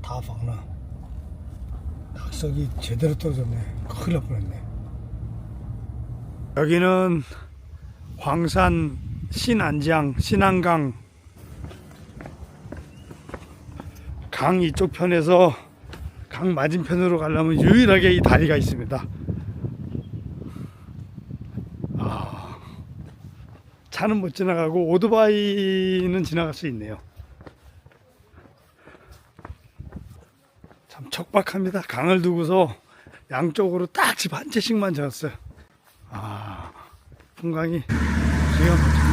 다 박나. 낙석이 제대로 떨어졌네. 큰일 날 뻔했네. 여기는 광산 신안장, 신안강 강 이쪽 편에서 강 맞은편으로 가려면 유일하게 이 다리가 있습니다. 아, 차는 못 지나가고 오토바이는 지나갈 수 있네요. 참 척박합니다. 강을 두고서 양쪽으로 딱 집 한 채씩만 지었어요. 아, 풍광이 기가.